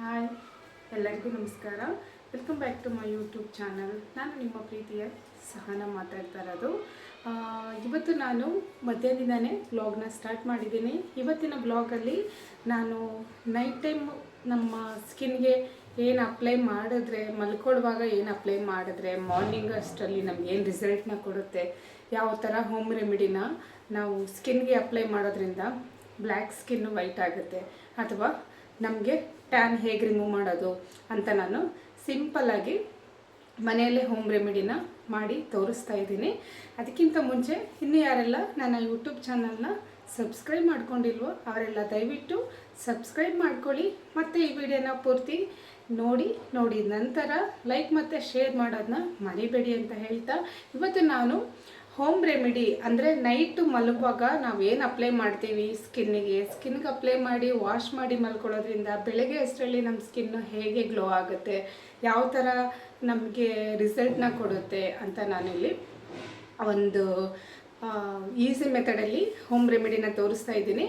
Hi, ಎಲ್ಲರಿಗೂ ನಮಸ್ಕಾರ. Welcome back to my YouTube channel ನಾನು ನಿಮ್ಮ ಪ್ರೀತಿಯ ಸಹನ ಮಾತಾಡ್ತಾ ಇರೋದು. ಇವತ್ತು ನಾನು ಮಧ್ಯಾಹ್ನದಿಂದನೇ ಬ್ಲಾಗ್ನ ಸ್ಟಾರ್ಟ್ ಮಾಡಿದ್ದೀನಿ. ಇವತ್ತಿನ ಬ್ಲಾಗಲ್ಲಿ ನಾನು ನೈಟ್ ಟೈಮ್ ನಮ್ಮ ಸ್ಕಿನ್ಗೆ ಏನು ಅಪ್ಲೈ ಮಾಡಿದ್ರೆ ಮಲ್ಕೊಳ್ಳುವಾಗ ಏನು ಅಪ್ಲೈ ಮಾಡಿದ್ರೆ ಮಾರ್ನಿಂಗ್ ಅಷ್ಟರಲ್ಲಿ ನಮ್ಗೆ ಏನು ರಿಸಲ್ಟ್ನ ಕೊಡುತ್ತೆ, ಯಾವ ಥರ ಹೋಮ್ ರೆಮಿಡಿನ ನಾವು ಸ್ಕಿನ್ಗೆ ಅಪ್ಲೈ ಮಾಡೋದ್ರಿಂದ ಬ್ಲ್ಯಾಕ್ ಸ್ಕಿನ್ನು ವೈಟ್ ಆಗುತ್ತೆ. ಅಥವಾ ನಮಗೆ ಟ್ಯಾನ್ ಹೇಗೆ ರಿಮೂವ್ ಮಾಡೋದು ಅಂತ ನಾನು ಸಿಂಪಲ್ಲಾಗಿ ಮನೆಯಲ್ಲೇ ಹೋಮ್ ರೆಮಿಡಿನ ಮಾಡಿ ತೋರಿಸ್ತಾ ಇದ್ದೀನಿ. ಅದಕ್ಕಿಂತ ಮುಂಚೆ ಇನ್ನು ಯಾರೆಲ್ಲ ನನ್ನ ಯೂಟ್ಯೂಬ್ ಚಾನಲ್ನ ಸಬ್ಸ್ಕ್ರೈಬ್ ಮಾಡ್ಕೊಂಡಿಲ್ವೋ ಅವರೆಲ್ಲ ದಯವಿಟ್ಟು ಸಬ್ಸ್ಕ್ರೈಬ್ ಮಾಡ್ಕೊಳ್ಳಿ. ಮತ್ತು ಈ ವಿಡಿಯೋನ ಪೂರ್ತಿ ನೋಡಿ ನೋಡಿದ ನಂತರ ಲೈಕ್ ಮತ್ತು ಶೇರ್ ಮಾಡೋದನ್ನ ಮರಿಬೇಡಿ ಅಂತ ಹೇಳ್ತಾ ಇವತ್ತು ನಾನು ಹೋಮ್ ರೆಮಿಡಿ ಅಂದರೆ ನೈಟು ಮಲಗುವಾಗ ನಾವು ಏನು ಅಪ್ಲೈ ಮಾಡ್ತೀವಿ? ಸ್ಕಿನ್ನಿಗೆ ಸ್ಕಿನ್ಗೆ ಅಪ್ಲೈ ಮಾಡಿ ವಾಶ್ ಮಾಡಿ ಮಲ್ಕೊಳ್ಳೋದ್ರಿಂದ ಬೆಳಗ್ಗೆ ಅಷ್ಟರಲ್ಲಿ ನಮ್ಮ ಸ್ಕಿನ್ನು ಹೇಗೆ ಗ್ಲೋ ಆಗುತ್ತೆ? ಯಾವ ಥರ ನಮಗೆ ರಿಸಲ್ಟ್ನ ಕೊಡುತ್ತೆ ಅಂತ ನಾನಿಲ್ಲಿ ಒಂದು ಈಸಿ ಮೆಥಡಲ್ಲಿ ಹೋಮ್ ರೆಮಿಡಿನ ತೋರಿಸ್ತಾ ಇದ್ದೀನಿ.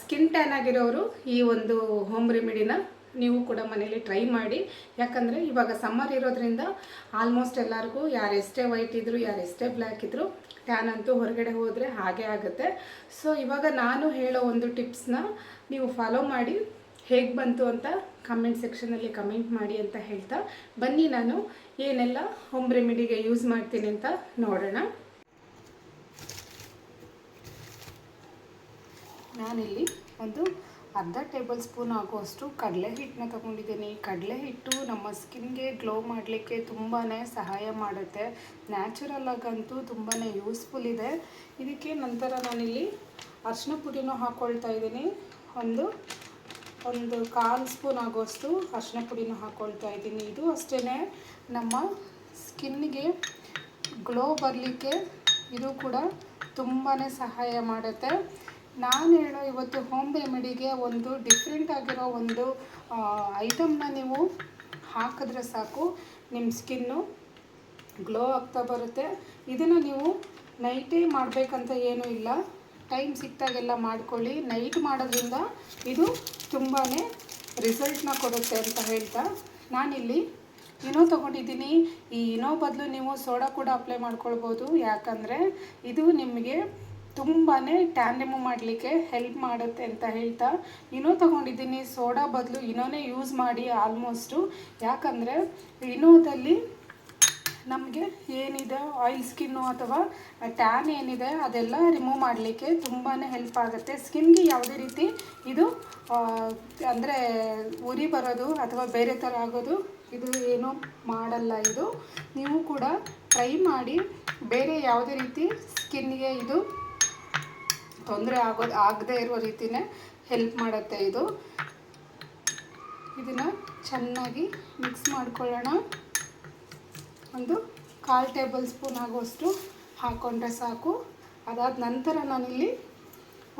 ಸ್ಕಿನ್ ಟ್ಯಾನ್ ಆಗಿರೋರು ಈ ಒಂದು ಹೋಮ್ ರೆಮಿಡಿನ ನೀವು ಕೂಡ ಮನೇಲಿ ಟ್ರೈ ಮಾಡಿ. ಯಾಕಂದರೆ ಇವಾಗ ಸಮ್ಮರ್ ಇರೋದ್ರಿಂದ ಆಲ್ಮೋಸ್ಟ್ ಎಲ್ಲರಿಗೂ ಯಾರು ಎಷ್ಟೇ ವೈಟ್ ಇದ್ದರು ಎಷ್ಟೇ ಬ್ಲ್ಯಾಕ್ ಇದ್ದರು ಟ್ಯಾನ್ ಅಂತೂ ಹೊರಗಡೆ ಹೋದರೆ ಹಾಗೆ ಆಗುತ್ತೆ. ಸೊ ಇವಾಗ ನಾನು ಹೇಳೋ ಒಂದು ಟಿಪ್ಸ್ನ ನೀವು ಫಾಲೋ ಮಾಡಿ. ಹೇಗೆ ಬಂತು ಅಂತ ಕಮೆಂಟ್ ಸೆಕ್ಷನಲ್ಲಿ ಕಮೆಂಟ್ ಮಾಡಿ ಅಂತ ಹೇಳ್ತಾ. ಬನ್ನಿ ನಾನು ಏನೆಲ್ಲ ಹೋಮ್ ರೆಮಿಡಿಗೆ ಯೂಸ್ ಮಾಡ್ತೀನಿ ಅಂತ ನೋಡೋಣ. ನಾನಿಲ್ಲಿ ಒಂದು ಅರ್ಧ ಟೇಬಲ್ ಸ್ಪೂನ್ ಆಗುವಷ್ಟು ಕಡಲೆ ಹಿಟ್ಟನ್ನ ತಗೊಂಡಿದ್ದೀನಿ. ಕಡಲೆ ಹಿಟ್ಟು ನಮ್ಮ ಸ್ಕಿನ್ಗೆ ಗ್ಲೋ ಮಾಡಲಿಕ್ಕೆ ತುಂಬಾ ಸಹಾಯ ಮಾಡುತ್ತೆ. ನ್ಯಾಚುರಲ್ ಆಗಂತೂ ತುಂಬಾ ಯೂಸ್ಫುಲ್ ಇದೆ. ಇದಕ್ಕೆ ನಂತರ ನಾನಿಲ್ಲಿ ಅರಿಶಿನ ಪುಡಿನೂ ಹಾಕ್ಕೊಳ್ತಾ ಇದ್ದೀನಿ. ಒಂದು ಒಂದು ಕಾಲು ಸ್ಪೂನ್ ಆಗುವಷ್ಟು ಅರಿಶಿನ ಪುಡಿನೂ ಹಾಕ್ಕೊಳ್ತಾ ಇದ್ದೀನಿ. ಇದು ಅಷ್ಟೇ ನಮ್ಮ ಸ್ಕಿನ್ಗೆ ಗ್ಲೋ ಬರಲಿಕ್ಕೆ ಇದು ಕೂಡ ತುಂಬಾ ಸಹಾಯ ಮಾಡುತ್ತೆ. ನಾನು ಹೇಳೋ ಇವತ್ತು ಹೋಮ್ ರೆಮಿಡಿಗೆ ಒಂದು ಡಿಫ್ರೆಂಟ್ ಆಗಿರೋ ಒಂದು ಐಟಮ್ನ ನೀವು ಹಾಕಿದ್ರೆ ಸಾಕು. ನಿಮ್ಮ ಸ್ಕಿನ್ನು ಗ್ಲೋ ಆಗ್ತಾ ಬರುತ್ತೆ. ಇದನ್ನು ನೀವು ನೈಟೇ ಮಾಡಬೇಕಂತ ಏನೂ ಇಲ್ಲ. ಟೈಮ್ ಸಿಕ್ತಾಗೆಲ್ಲ ಮಾಡ್ಕೊಳ್ಳಿ. ನೈಟ್ ಮಾಡೋದ್ರಿಂದ ಇದು ತುಂಬಾ ರಿಸಲ್ಟ್ನ ಕೊಡುತ್ತೆ ಅಂತ ಹೇಳ್ತಾ ನಾನಿಲ್ಲಿ ಇನೋ ತೊಗೊಂಡಿದ್ದೀನಿ. ಈ ಇನೋ ಬದಲು ನೀವು ಸೋಡಾ ಕೂಡ ಅಪ್ಲೈ ಮಾಡ್ಕೊಳ್ಬೋದು. ಯಾಕಂದರೆ ಇದು ನಿಮಗೆ ತುಂಬಾ ಟ್ಯಾನ್ ರಿಮೂವ್ ಮಾಡಲಿಕ್ಕೆ ಹೆಲ್ಪ್ ಮಾಡುತ್ತೆ ಅಂತ ಹೇಳ್ತಾ ಇನೋ ತೊಗೊಂಡಿದ್ದೀನಿ, ಸೋಡಾ ಬದಲು ಇನೋನೇ ಯೂಸ್ ಮಾಡಿ ಆಲ್ಮೋಸ್ಟು ಯಾಕಂದರೆ ಇನೋದಲ್ಲಿ ನಮಗೆ ಏನಿದೆ ಆಯಿಲ್ ಸ್ಕಿನ್ನು ಅಥವಾ ಟ್ಯಾನ್ ಏನಿದೆ, ಅದೆಲ್ಲ ರಿಮೂವ್ ಮಾಡಲಿಕ್ಕೆ ತುಂಬಾ ಹೆಲ್ಪ್ ಆಗುತ್ತೆ. ಸ್ಕಿನ್ಗೆ ಯಾವುದೇ ರೀತಿ ಇದು ಅಂದರೆ ಉರಿ ಬರೋದು ಅಥವಾ ಬೇರೆ ಥರ ಆಗೋದು, ಇದು ಏನೂ ಮಾಡಲ್ಲ ಇದು. ನೀವು ಕೂಡ ಟ್ರೈ ಮಾಡಿ, ಬೇರೆ ಯಾವುದೇ ರೀತಿ ಸ್ಕಿನ್ಗೆ ಇದು ತೊಂದರೆ ಆಗೋದು ಆಗದೇ ಇರೋ ರೀತಿಯೇ ಹೆಲ್ಪ್ ಮಾಡುತ್ತೆ ಇದು. ಇದನ್ನು ಚೆನ್ನಾಗಿ ಮಿಕ್ಸ್ ಮಾಡ್ಕೊಳ್ಳೋಣ. ಒಂದು ಕಾಲು ಟೇಬಲ್ ಸ್ಪೂನ್ ಆಗುವಷ್ಟು ಹಾಕ್ಕೊಂಡ್ರೆ ಸಾಕು. ಅದಾದ ನಂತರ ನಾನಿಲ್ಲಿ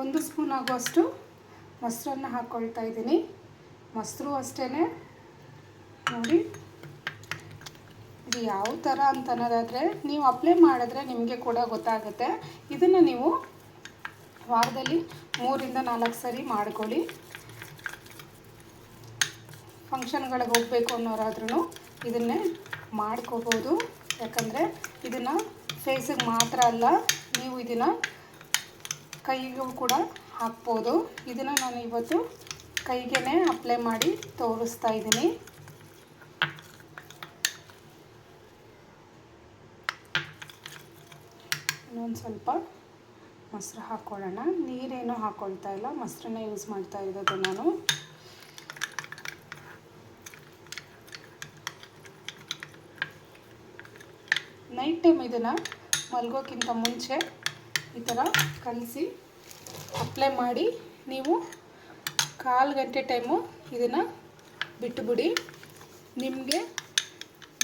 ಒಂದು ಸ್ಪೂನ್ ಆಗುವಷ್ಟು ಮೊಸರನ್ನು ಹಾಕ್ಕೊಳ್ತಾ ಇದ್ದೀನಿ. ಮೊಸರು ಅಷ್ಟೇ ನೋಡಿ. ಇದು ಯಾವ ಥರ ಅಂತ ಅನ್ನೋದಾದರೆ ನೀವು ಅಪ್ಲೈ ಮಾಡಿದ್ರೆ ನಿಮಗೆ ಕೂಡ ಗೊತ್ತಾಗುತ್ತೆ. ಇದನ್ನು ನೀವು ವಾರದಲ್ಲಿ ಮೂರಿಂದ ನಾಲ್ಕು ಸರಿ ಮಾಡ್ಕೊಳ್ಳಿ. ಫಂಕ್ಷನ್ಗಳಿಗೆ ಹೋಗಬೇಕು ಅನ್ನೋರಾದ್ರೂ ಇದನ್ನೇ ಮಾಡ್ಕೋಬೋದು. ಯಾಕಂದರೆ ಇದನ್ನು ಫೇಸಿಗೆ ಮಾತ್ರ ಅಲ್ಲ, ನೀವು ಇದನ್ನು ಕೈಗೂ ಕೂಡ ಹಾಕ್ಬೋದು. ಇದನ್ನು ನಾನು ಇವತ್ತು ಕೈಗೇ ಅಪ್ಲೈ ಮಾಡಿ ತೋರಿಸ್ತಾ ಇದ್ದೀನಿ. ಇನ್ನೊಂದು ಸ್ವಲ್ಪ ಮೊಸರು ಹಾಕ್ಕೊಳ್ಳೋಣ. ನೀರೇನು ಹಾಕ್ಕೊಳ್ತಾ ಇಲ್ಲ. ಮೊಸರನ್ನ ಯೂಸ್ ಮಾಡ್ತಾ ಇರೋದು ನಾನು. ನೈಟ್ ಟೈಮ್ ಇದನ್ನು ಮಲ್ಗೋಕ್ಕಿಂತ ಮುಂಚೆ ಈ ಥರ ಕಲಸಿ ಅಪ್ಲೈ ಮಾಡಿ ನೀವು ಕಾಲು ಗಂಟೆ ಟೈಮು ಇದನ್ನು ಬಿಟ್ಟುಬಿಡಿ ನಿಮಗೆ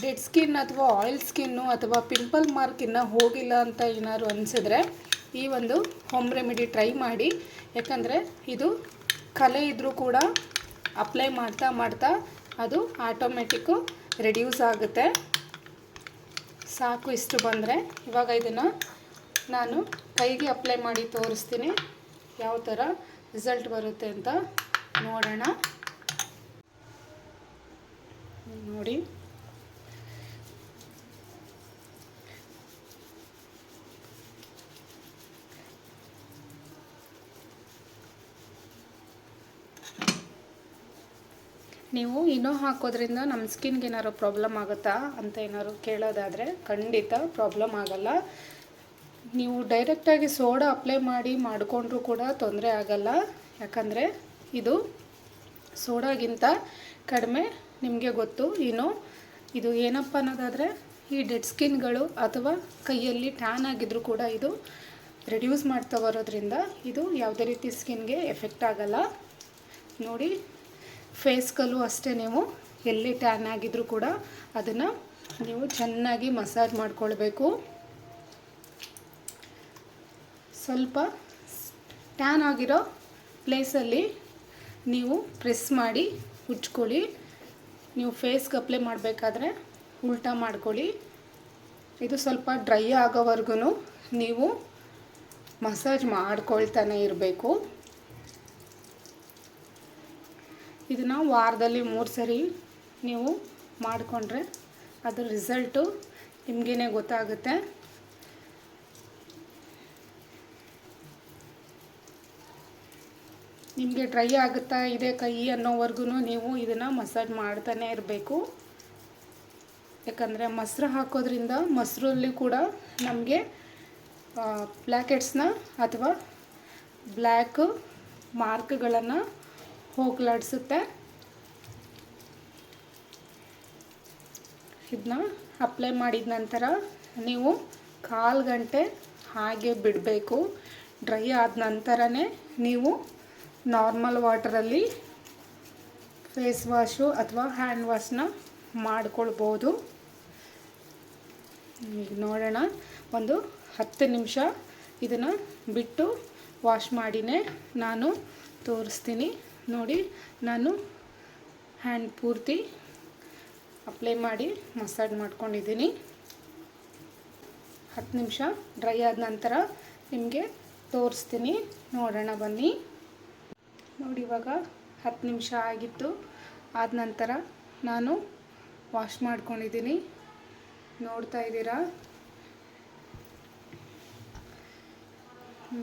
ಡೆಡ್ ಸ್ಕಿನ್ ಅಥವಾ ಆಯಿಲ್ ಸ್ಕಿನ್ನು ಅಥವಾ ಪಿಂಪಲ್ ಮಾರ್ಕ್ ಇನ್ನೂ ಹೋಗಿಲ್ಲ ಅಂತ ಏನಾದ್ರು ಅನಿಸಿದ್ರೆ ಈ ಒಂದು ಹೋಮ್ ರೆಮಿಡಿ ಟ್ರೈ ಮಾಡಿ. ಯಾಕಂದರೆ ಇದು ಕಲೆ ಇದ್ದರೂ ಕೂಡ ಅಪ್ಲೈ ಮಾಡ್ತಾ ಮಾಡ್ತಾ ಅದು ಆಟೋಮೆಟಿಕ್ಕು ರೆಡ್ಯೂಸ್ ಆಗುತ್ತೆ. ಸಾಕು ಇಷ್ಟು ಬಂದರೆ. ಇವಾಗ ಇದನ್ನು ನಾನು ಕೈಗೆ ಅಪ್ಲೈ ಮಾಡಿ ತೋರಿಸ್ತೀನಿ. ಯಾವ ಥರ ರಿಸಲ್ಟ್ ಬರುತ್ತೆ ಅಂತ ನೋಡೋಣ. ನೋಡಿ. ನೀವು ಇನೋ ಹಾಕೋದ್ರಿಂದ ನಮ್ಮ ಸ್ಕಿನ್ಗೆ ಏನಾದ್ರು ಪ್ರಾಬ್ಲಮ್ ಆಗುತ್ತಾ ಅಂತ ಏನಾದ್ರು ಕೇಳೋದಾದರೆ ಖಂಡಿತ ಪ್ರಾಬ್ಲಮ್ ಆಗಲ್ಲ. ನೀವು ಡೈರೆಕ್ಟಾಗಿ ಸೋಡಾ ಅಪ್ಲೈ ಮಾಡಿ ಮಾಡಿಕೊಂಡ್ರೂ ಕೂಡ ತೊಂದರೆ ಆಗಲ್ಲ. ಯಾಕಂದರೆ ಇದು ಸೋಡಾಗಿಂತ ಕಡಿಮೆ ನಿಮಗೆ ಗೊತ್ತು. ಇನ್ನು ಇದು ಏನಪ್ಪ ಅನ್ನೋದಾದರೆ ಈ ಡೆಡ್ ಸ್ಕಿನ್ಗಳು ಅಥವಾ ಕೈಯಲ್ಲಿ ಟ್ಯಾನ್ ಆಗಿದ್ರೂ ಕೂಡ ಇದು ರೆಡ್ಯೂಸ್ ಮಾಡ್ತಾ ಬರೋದ್ರಿಂದ ಇದು ಯಾವುದೇ ರೀತಿ ಸ್ಕಿನ್ಗೆ ಎಫೆಕ್ಟ್ ಆಗಲ್ಲ. ನೋಡಿ ಫೇಸ್ಗಲ್ಲೂ ಅಷ್ಟೇ ನೀವು ಎಲ್ಲಿ ಟ್ಯಾನ್ ಆಗಿದ್ರೂ ಕೂಡ ಅದನ್ನು ನೀವು ಚೆನ್ನಾಗಿ ಮಸಾಜ್ ಮಾಡ್ಕೊಳ್ಬೇಕು. ಸ್ವಲ್ಪ ಟ್ಯಾನ್ ಆಗಿರೋ ಪ್ಲೇಸಲ್ಲಿ ನೀವು ಪ್ರೆಸ್ ಮಾಡಿ ಉಜ್ಕೊಳ್ಳಿ. ನೀವು ಫೇಸ್ಗೆ ಅಪ್ಲೈ ಮಾಡಬೇಕಾದ್ರೆ ಉಲ್ಟಾ ಮಾಡ್ಕೊಳ್ಳಿ. ಇದು ಸ್ವಲ್ಪ ಡ್ರೈ ಆಗೋವರೆಗೂ ನೀವು ಮಸಾಜ್ ಮಾಡ್ಕೊಳ್ತಾನೆ ಇರಬೇಕು. ಇದನ್ನು ವಾರದಲ್ಲಿ ಮೂರು ಸರಿ ನೀವು ಮಾಡಿಕೊಂಡ್ರೆ ಅದರ ರಿಸಲ್ಟು ನಿಮಗೇ ಗೊತ್ತಾಗುತ್ತೆ. ನಿಮಗೆ ಡ್ರೈ ಆಗುತ್ತಾ ಇದೆ ಕೈ ಅನ್ನೋವರೆಗೂ ನೀವು ಇದನ್ನು ಮಸಾಜ್ ಮಾಡ್ತಾನೆ ಇರಬೇಕು. ಯಾಕಂದರೆ ಮೊಸರು ಹಾಕೋದ್ರಿಂದ ಮೊಸರಲ್ಲಿ ಕೂಡ ನಮಗೆ ಬ್ಲ್ಯಾಕೆಟ್ಸ್ನ ಅಥವಾ ಬ್ಲ್ಯಾಕ್ ಮಾರ್ಕ್ಗಳನ್ನು ಹೋಗ್ಲಾಡಿಸುತ್ತೆ. ಇದನ್ನ ಅಪ್ಲೈ ಮಾಡಿದ ನಂತರ ನೀವು ಕಾಲು ಗಂಟೆ ಹಾಗೆ ಬಿಡಬೇಕು. ಡ್ರೈ ಆದ ನಂತರನೇ ನೀವು ನಾರ್ಮಲ್ ವಾಟರಲ್ಲಿ ಫೇಸ್ ವಾಶು ಅಥವಾ ಹ್ಯಾಂಡ್ ವಾಶ್ನ ಮಾಡ್ಕೊಳ್ಬೋದು. ಈಗ ನೋಡೋಣ, ಒಂದು ಹತ್ತು ನಿಮಿಷ ಇದನ್ನು ಬಿಟ್ಟು ವಾಶ್ ಮಾಡಿನೇ ನಾನು ತೋರಿಸ್ತೀನಿ. ನೋಡಿ, ನಾನು ಹ್ಯಾಂಡ್ ಪೂರ್ತಿ ಅಪ್ಲೈ ಮಾಡಿ ಮಸಾಜ್ ಮಾಡ್ಕೊಂಡಿದ್ದೀನಿ. ಹತ್ತು ನಿಮಿಷ ಡ್ರೈ ಆದ ನಂತರ ನಿಮಗೆ ತೋರಿಸ್ತೀನಿ. ನೋಡೋಣ, ಬನ್ನಿ. ನೋಡಿ, ಇವಾಗ ಹತ್ತು ನಿಮಿಷ ಆಗಿತ್ತು. ಆದ ನಂತರ ನಾನು ವಾಶ್ ಮಾಡ್ಕೊಂಡಿದ್ದೀನಿ. ನೋಡ್ತಾ ಇದ್ದೀರಾ?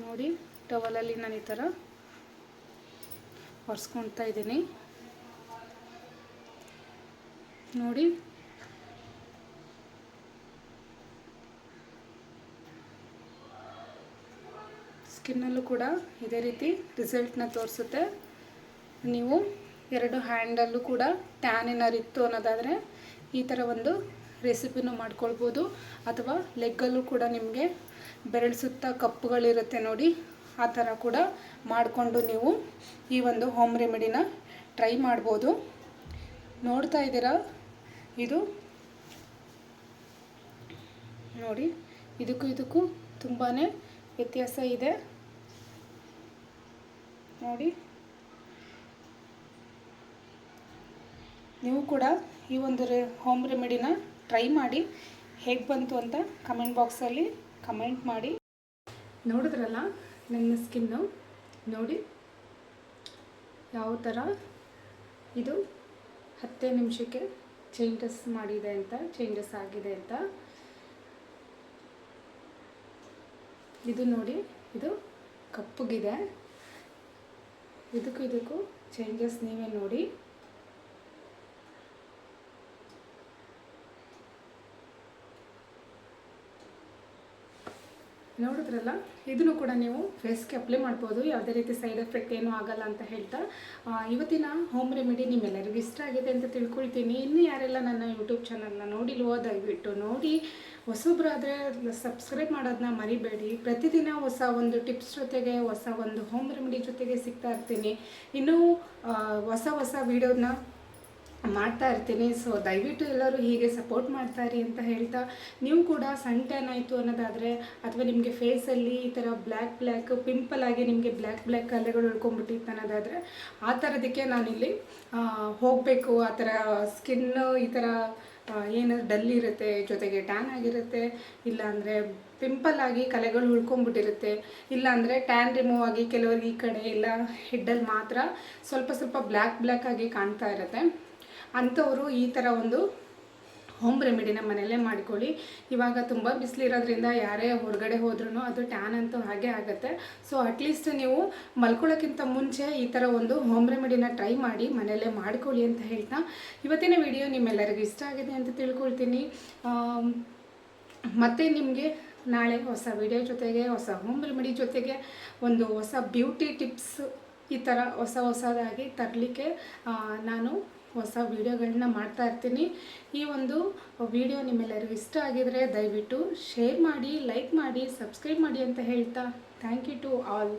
ನೋಡಿ ಟವಲಲ್ಲಿ ನಾನು ಈ ಥರ ಒರೆಸ್ಕೊಳ್ತಾ ಇದ್ದೀನಿ. ನೋಡಿ. ಸ್ಕಿನ್ನಲ್ಲೂ ಕೂಡ ಇದೇ ರೀತಿ ರಿಸಲ್ಟ್ನ ತೋರಿಸುತ್ತೆ. ನೀವು ಎರಡು ಹ್ಯಾಂಡಲ್ಲೂ ಕೂಡ ಟ್ಯಾನ್ ಇತ್ತು ಅನ್ನೋದಾದರೆ ಈ ಥರ ಒಂದು ರೆಸಿಪಿನೂ ಮಾಡ್ಕೊಳ್ಬೋದು. ಅಥವಾ ಲೆಗ್ಗಲ್ಲೂ ಕೂಡ ನಿಮಗೆ ಬೆರಳು ಸುತ್ತ ಕಪ್ಪುಗಳಿರುತ್ತೆ ನೋಡಿ. ಆ ಥರ ಕೂಡ ಮಾಡಿಕೊಂಡು ನೀವು ಈ ಒಂದು ಹೋಮ್ ರೆಮಿಡಿನ ಟ್ರೈ ಮಾಡ್ಬೋದು. ನೋಡ್ತಾ ಇದ್ದೀರಾ? ಇದು ನೋಡಿ, ಇದಕ್ಕೂ ಇದಕ್ಕೂ ತುಂಬಾ ವ್ಯತ್ಯಾಸ ಇದೆ. ನೋಡಿ, ನೀವು ಕೂಡ ಈ ಒಂದು ರೆ ಹೋಮ್ ರೆಮಿಡಿನ ಟ್ರೈ ಮಾಡಿ ಹೇಗೆ ಬಂತು ಅಂತ ಕಮೆಂಟ್ ಬಾಕ್ಸಲ್ಲಿ ಕಮೆಂಟ್ ಮಾಡಿ. ನೋಡಿದ್ರಲ್ಲ? ನನ್ನ ಸ್ಕಿನ್ನು ನೋಡಿ ಯಾವ ಥರ ಇದು ಹತ್ತೇ ನಿಮಿಷಕ್ಕೆ ಚೇಂಜಸ್ ಮಾಡಿದೆ ಅಂತ ಚೇಂಜಸ್ ಆಗಿದೆ ಅಂತ. ಇದು ನೋಡಿ, ಇದು ಕಪ್ಪಗಿದೆ. ಇದಕ್ಕೂ ಇದಕ್ಕೂ ಚೇಂಜಸ್ ನೀವೇ ನೋಡಿ. ನೋಡಿದ್ರಲ್ಲ? ಇದನ್ನು ಕೂಡ ನೀವು ಫೇಸ್ಗೆ ಅಪ್ಲೈ ಮಾಡ್ಬೋದು. ಯಾವುದೇ ರೀತಿ ಸೈಡ್ ಎಫೆಕ್ಟ್ ಏನೂ ಆಗಲ್ಲ ಅಂತ ಹೇಳ್ತಾ ಇವತ್ತಿನ ಹೋಮ್ ರೆಮಿಡಿ ನಿಮ್ಮೆಲ್ಲರಿಗೂ ಇಷ್ಟ ಆಗಿದೆ ಅಂತ ತಿಳ್ಕೊಳ್ತೀನಿ. ಇನ್ನು ಯಾರೆಲ್ಲ ನನ್ನ ಯೂಟ್ಯೂಬ್ ಚಾನಲ್ನ ನೋಡಿಲ್ವೋ, ದಯವಿಟ್ಟು ನೋಡಿ. ಹೊಸೊಬ್ಬರಾದರೆ ಸಬ್ಸ್ಕ್ರೈಬ್ ಮಾಡೋದನ್ನ ಮರಿಬೇಡಿ. ಪ್ರತಿದಿನ ಹೊಸ ಒಂದು ಟಿಪ್ಸ್ ಜೊತೆಗೆ, ಹೊಸ ಒಂದು ಹೋಮ್ ರೆಮಿಡಿ ಜೊತೆಗೆ ಸಿಗ್ತಾ ಇರ್ತೀನಿ. ಇನ್ನೂ ಹೊಸ ಹೊಸ ವೀಡಿಯೋನ ಮಾಡ್ತಾ ಇರ್ತೀನಿ. ಸೊ ದಯವಿಟ್ಟು ಎಲ್ಲರೂ ಹೀಗೆ ಸಪೋರ್ಟ್ ಮಾಡ್ತಾ ಇರಿ ಅಂತ ಹೇಳ್ತಾ, ನೀವು ಕೂಡ ಸನ್ ಟ್ಯಾನ್ ಆಯಿತು ಅನ್ನೋದಾದರೆ, ಅಥವಾ ನಿಮಗೆ ಫೇಸಲ್ಲಿ ಈ ಥರ ಬ್ಲ್ಯಾಕ್ ಬ್ಲ್ಯಾಕ್ ಪಿಂಪಲ್ ಆಗಿ ನಿಮಗೆ ಬ್ಲ್ಯಾಕ್ ಬ್ಲ್ಯಾಕ್ ಕಲೆಗಳು ಉಳ್ಕೊಂಡ್ಬಿಟ್ಟಿತ್ತು ಅನ್ನೋದಾದರೆ, ಆ ಥರದಕ್ಕೆ ನಾನಿಲ್ಲಿ ಹೋಗಬೇಕು. ಆ ಥರ ಸ್ಕಿನ್ನು ಈ ಥರ ಏನು ಡಲ್ ಇರುತ್ತೆ, ಜೊತೆಗೆ ಟ್ಯಾನ್ ಆಗಿರುತ್ತೆ. ಇಲ್ಲಾಂದರೆ ಪಿಂಪಲ್ ಆಗಿ ಕಲೆಗಳು ಉಳ್ಕೊಂಡ್ಬಿಟ್ಟಿರುತ್ತೆ. ಇಲ್ಲಾಂದರೆ ಟ್ಯಾನ್ ರಿಮೂವ್ ಆಗಿ ಕೆಲವರಿಗೆ ಈ ಕಡೆ ಇಲ್ಲ ಹೆಡ್ಡಲ್ಲಿ ಮಾತ್ರ ಸ್ವಲ್ಪ ಸ್ವಲ್ಪ ಬ್ಲ್ಯಾಕ್ ಬ್ಲ್ಯಾಕ್ ಆಗಿ ಕಾಣ್ತಾ ಇರುತ್ತೆ. ಅಂಥವರು ಈ ಥರ ಒಂದು ಹೋಮ್ ರೆಮಿಡಿನ ಮನೆಯಲ್ಲೇ ಮಾಡ್ಕೊಳ್ಳಿ. ಇವಾಗ ತುಂಬ ಬಿಸಿಲಿರೋದ್ರಿಂದ ಯಾರೇ ಹೊರಗಡೆ ಹೋದ್ರೂ ಅದು ಟ್ಯಾನ್ ಅಂತೂ ಹಾಗೆ ಆಗುತ್ತೆ. ಸೊ ಅಟ್ಲೀಸ್ಟ್ ನೀವು ಮಲ್ಕೊಳ್ಳೋಕ್ಕಿಂತ ಮುಂಚೆ ಈ ಥರ ಒಂದು ಹೋಮ್ ರೆಮಿಡಿನ ಟ್ರೈ ಮಾಡಿ ಮನೆಯಲ್ಲೇ ಮಾಡ್ಕೊಳ್ಳಿ ಅಂತ ಹೇಳ್ತಾ. ಇವತ್ತಿನ ವಿಡಿಯೋ ನಿಮ್ಮೆಲ್ಲರಿಗೂ ಇಷ್ಟ ಆಗಿದೆ ಅಂತ ತಿಳ್ಕೊಳ್ತೀನಿ. ಮತ್ತು ನಿಮಗೆ ನಾಳೆ ಹೊಸ ವಿಡಿಯೋ ಜೊತೆಗೆ, ಹೊಸ ಹೋಮ್ ರೆಮಿಡಿ ಜೊತೆಗೆ ಒಂದು ಹೊಸ ಬ್ಯೂಟಿ ಟಿಪ್ಸ್ ಈ ಥರ ಹೊಸ ಹೊಸದಾಗಿ ತರಲಿಕ್ಕೆ ನಾನು ಹೊಸ ವೀಡಿಯೋಗಳನ್ನ ಮಾಡ್ತಾ ಇರ್ತೀನಿ. ಈ ಒಂದು ವಿಡಿಯೋ ನಿಮ್ಮೆಲ್ಲರಿಗೂ ಇಷ್ಟ ಆಗಿದರೆ ದಯವಿಟ್ಟು ಶೇರ್ ಮಾಡಿ, ಲೈಕ್ ಮಾಡಿ, ಸಬ್ಸ್ಕ್ರೈಬ್ ಮಾಡಿ ಅಂತ ಹೇಳ್ತಾ ಥ್ಯಾಂಕ್ ಯು ಟು ಆಲ್.